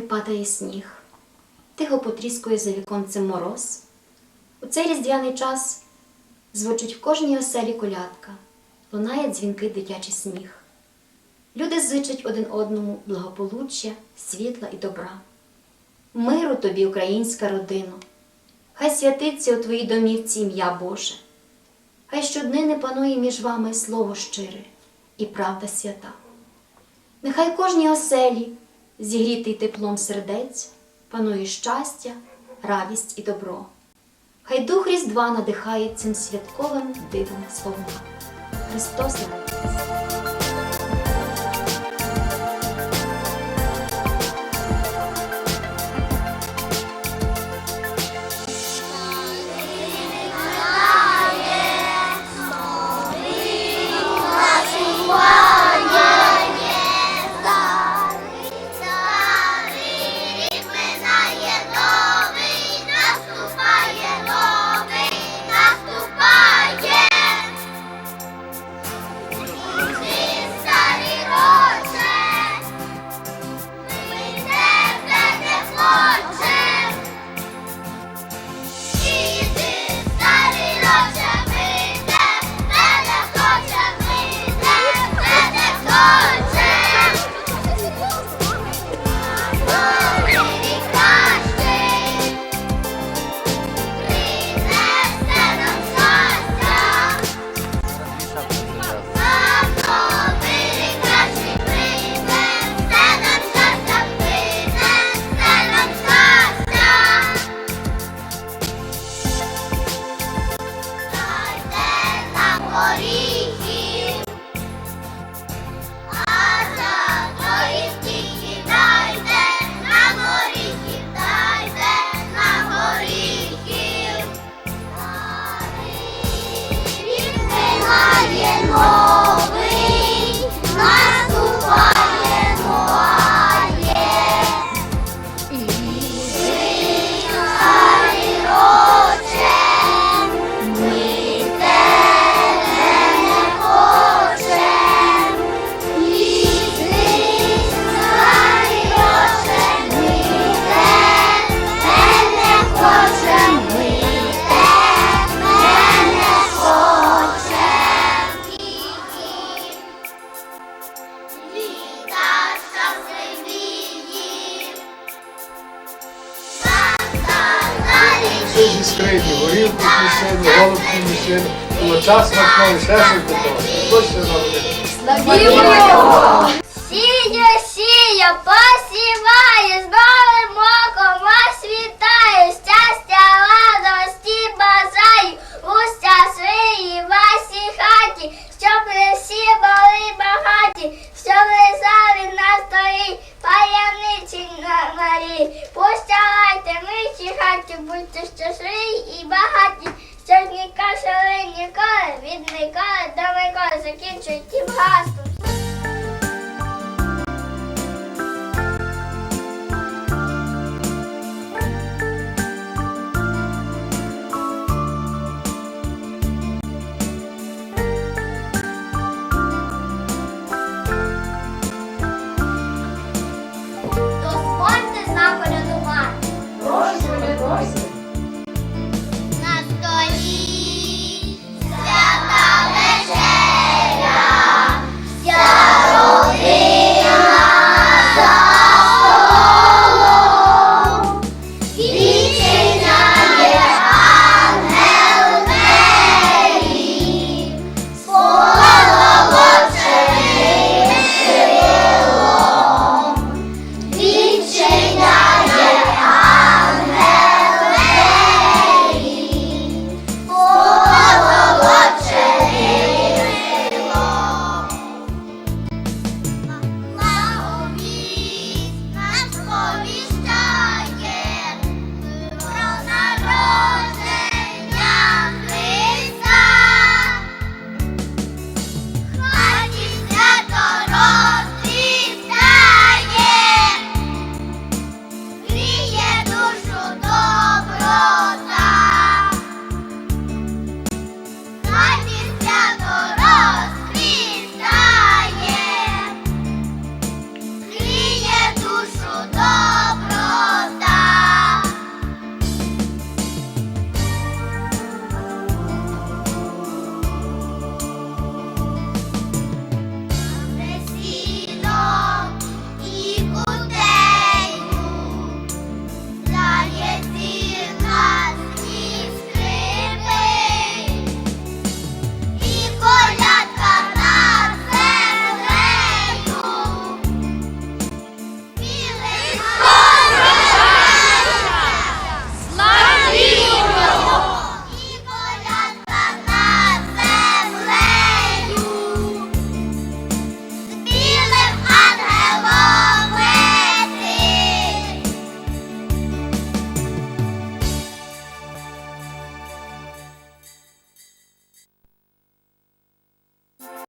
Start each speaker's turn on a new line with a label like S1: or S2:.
S1: падає сніг, тихо потріскує за віконцем мороз. У цей різдвяний час звучить в кожній оселі колядка, лунає дзвінкий дитячий сміх. Люди зичать один одному благополуччя, світла і добра. Миру тобі, українська родино, хай святиться у твоїй домівці ім'я Боже, хай щоднини панує між вами слово щире і правда свята. Нехай кожній оселі, зігрітий теплом сердець, панує щастя, радість і добро. Хай дух Різдва надихає цим святковим дивом словом. Христос
S2: 烟波
S3: Зі скрині, горілку мішені, голубку мішені, молоча смакної, ще щось до того. Точно буде.
S2: Сія, сія, посіває, старий і багатий, сьогодні кашелені ніколи від Миколи до Миколи закінчують тім гастом.